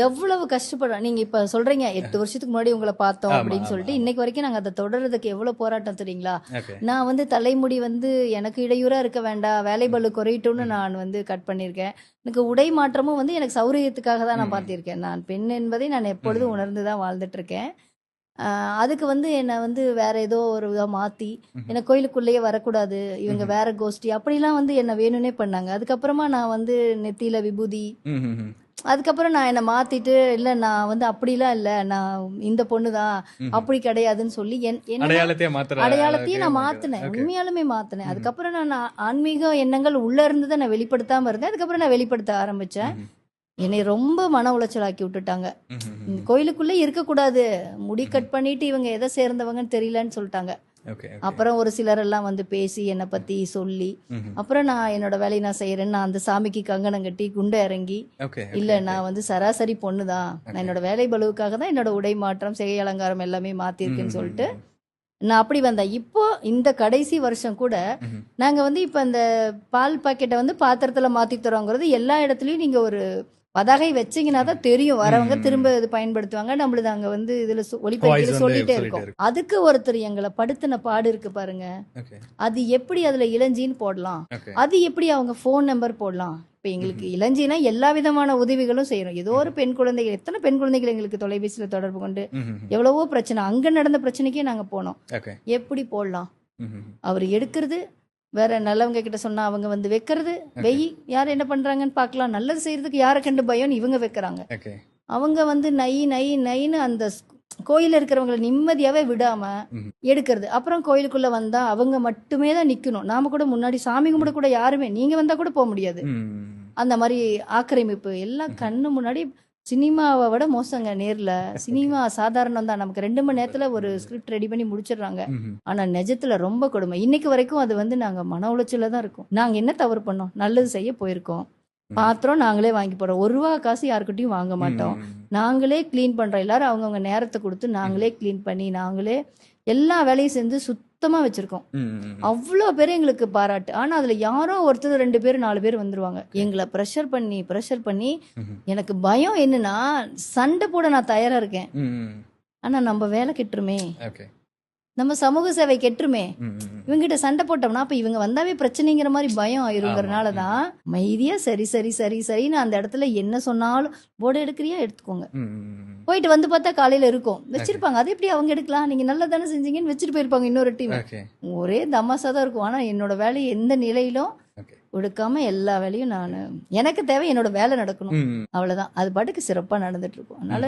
எவ்வளவு கஷ்டப்படுறோம் நீங்க இப்ப சொல்றீங்க எட்டு வருஷத்துக்கு முன்னாடி உங்களை பார்த்தோம் அப்படின்னு சொல்லிட்டு. இன்னைக்கு வரைக்கும் நாங்க அதை தொடர்றதுக்கு எவ்வளவு போராட்டம் தெரியுங்களா நான் வந்து தலைமுடி வந்து எனக்கு இடையூறா இருக்க வேண்டாம் வேலை பளு குறையட்டும்னு நான் வந்து கட் பண்ணியிருக்கேன் எனக்கு உடை மாற்றமும் வந்து எனக்கு சௌரியத்துக்காக தான் நான். பார்த்திருக்கேன் நான் பெண் என்பதை நான் எப்பொழுதும். உணர்ந்து தான் வாழ்ந்துட்டு இருக்கேன் அதுக்கு வந்து என்னை வந்து வேற ஏதோ ஒரு இதாக மாத்தி ம்ஹும். என்னை கோயிலுக்குள்ளேயே வரக்கூடாது இவங்க. வேற கோஷ்டி அப்படிலாம் வந்து என்னை வேணும்னே பண்ணாங்க அதுக்கப்புறமா நான் வந்து நெத்தியில விபூதி. அதுக்கப்புறம் நான் என்னை மாத்திட்டு இல்லை நான் வந்து அப்படிலாம் இல்லை நான் இந்த பொண்ணு தான். அப்படி கிடையாதுன்னு சொல்லி என் என்ன அடையாளத்தையே நான் மாத்தினேன். உண்மையாலுமே மாத்தினேன். அதுக்கப்புறம் நான் ஆன்மீக எண்ணங்கள் உள்ள இருந்ததை நான் வெளிப்படுத்தாம இருந்தேன் அதுக்கப்புறம் நான் வெளிப்படுத்த ஆரம்பிச்சேன். என்னை ரொம்ப மன உளைச்சலாக்கி விட்டுட்டாங்க ம்ஹும். ம், கோயிலுக்குள்ளே இருக்கக்கூடாது முடி கட் பண்ணிட்டு இவங்க எதை சேர்ந்தவங்கன்னு தெரியலன்னு சொல்லிட்டாங்க. அப்புறம் ஒரு சிலர் எல்லாம் வந்து பேசி என்னை பத்தி சொல்லி. அப்புறம் நான் என்னோட வேலையை நான் செய்யறேன்னு நான் அந்த சாமிக்கு கங்கணம் கட்டி குண்டை இறங்கி இல்ல. நான் வந்து சராசரி பொண்ணு தான் நான் என்னோட வேலை பளுவுக்காக தான் என்னோட உடை மாற்றம் சிகை அலங்காரம் எல்லாமே மாத்திருக்குன்னு. சொல்லிட்டு நான் அப்படி வந்தேன் இப்போ இந்த கடைசி வருஷம் கூட. நாங்க வந்து இப்ப இந்த பால் பாக்கெட்டை வந்து பாத்திரத்துல மாத்தி தரோங்கிறது எல்லா இடத்துலயும் நீங்க ஒரு பதாகை வச்சீங்கன்னா தான் தெரியும். வரவங்க. திரும்ப இது பயன்படுத்துவாங்க. நம்மளது அங்க வந்து இதுல வந்து சொல்லிட்டே இருக்கோம். அதுக்கு ஒருத்தர் எங்களை படுத்தின பாடு இருக்கு பாருங்க. அது எப்படி அதுல இளஞ்சின்னு போடலாம். அது எப்படி அவங்க ஃபோன் நம்பர் போடலாம். இப்போ எங்களுக்கு இளஞ்சினா எல்லா விதமான உதவிகளும் செய்யறோம். ஏதோ ஒரு பெண் குழந்தைகள் எத்தனை பெண் குழந்தைகள் எங்களுக்கு தொலைபேசியில் தொடர்பு கொண்டு. எவ்வளவோ பிரச்சனை அங்க நடந்த பிரச்சனைக்கே நாங்க போனோம். எப்படி போடலாம். அவர் எடுக்கிறது வேற நல்லவங்க கிட்ட சொன்னா அவங்க வந்து வைக்கிறது. வெய் யார் என்ன பண்றாங்கன்னு பார்க்கலாம். நல்லது செய்யறதுக்கு யாரை கண்டு பயம்னு இவங்க வைக்கிறாங்க. அவங்க வந்து நை நை நைன்னு அந்த கோயில்ல இருக்கிறவங்களை நிம்மதியாவே விடாம. எடுக்கிறது. அப்புறம் கோயிலுக்குள்ள வந்தா அவங்க மட்டுமே தான் நிக்கணும். நாம கூட முன்னாடி சாமி கும்பிட கூட யாருமே நீங்க வந்தா கூட போக முடியாது. அந்த மாதிரி ஆக்கிரமிப்பு எல்லாம் கண்ணு முன்னாடி சினிமாவை விட மோசங்க நேர்ல. சினிமா சாதாரணம் தான் நமக்கு ரெண்டு மணி நேரத்துல ஒரு ஸ்கிரிப்ட் ரெடி பண்ணி முடிச்சிடுறாங்க. ம்ஹும். ஆனா நிஜத்துல ரொம்ப கொடுமை. இன்னைக்கு வரைக்கும் அது வந்து நாங்க மன உளைச்சல தான் இருக்கோம். நாங்க என்ன தவறு பண்ணோம்? நல்லது செய்ய போயிருக்கோம். பாத்திரம் நாங்களே வாங்கி போறோம் ஒரு ரூபா காசு யாருக்கிட்டையும் வாங்க மாட்டோம். நாங்களே க்ளீன் பண்றோம். எல்லாரும் அவங்கவுங்க நேரத்தை கொடுத்து நாங்களே க்ளீன் பண்ணி நாங்களே எல்லா வேலையும் செஞ்சு சுத்தமா வச்சிருக்கோம். அவ்வளோ பேர் எங்களுக்கு பாராட்டு. ஆனா அதுல யாரோ ஒருத்தர் ரெண்டு பேர் நாலு பேர் வந்துருவாங்க. எங்களை ப்ரெஷர் பண்ணி ப்ரெஷர் பண்ணி. எனக்கு பயம் என்னன்னா சண்டை போட நான் தயாரா இருக்கேன். ம், ம். ஆனா நம்ம வேலை கெட்டுருமே. நம்ம சமூக சேவை கெட்டுருமே. இவங்கிட்ட சண்டை போட்டோம்னா அப்ப இவங்க வந்தாவே பிரச்சனைங்கிற மாதிரி பயம் ஆயிருங்கிறனால. தான் மைதியா சரி சரி சரி சரின்னு அந்த இடத்துல என்ன சொன்னாலும் போர்டு எடுக்கிறியா எடுத்துக்கோங்க. போயிட்டு வந்து பார்த்தா காலையில இருக்கும். வச்சிருப்பாங்க. அது எப்படி அவங்க எடுக்கலாம்? நீங்க நல்லா தானே செஞ்சீங்கன்னு வச்சுட்டு போயிருப்பாங்க இன்னொரு டீம். ஒரே தமாசா தான் இருக்கும். ஆனா என்னோட வேலையை எந்த நிலையிலும். ஒடுக்காம எல்லா வேலையும் நான். எனக்கு தேவை என்னோட வேலை நடக்கணும். அவ்வளவுதான். அது பாட்டுக்கு சிறப்பா நடந்துட்டு இருக்கும். அதனால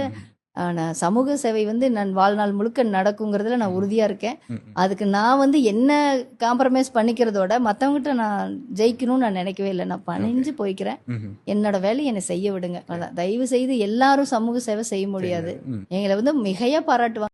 நான் சமூக சேவை வந்து நான் வாழ்நாள் முழுக்க நடக்குங்கிறதுல நான் உறுதியா இருக்கேன். அதுக்கு நான் வந்து என்ன காம்ப்ரமைஸ் பண்ணிக்கிறதோட மற்றவங்ககிட்ட நான் ஜெயிக்கணும்னு நான் நினைக்கவே இல்லை. நான் பணிஞ்சு போய்க்கிறேன். என்னோட வேலையை என்னை செய்ய விடுங்க. அதான். தயவு செய்து எல்லாரும் சமூக சேவை செய்ய முடியாது. எங்களை வந்து மிகையா பாராட்டுவாங்க.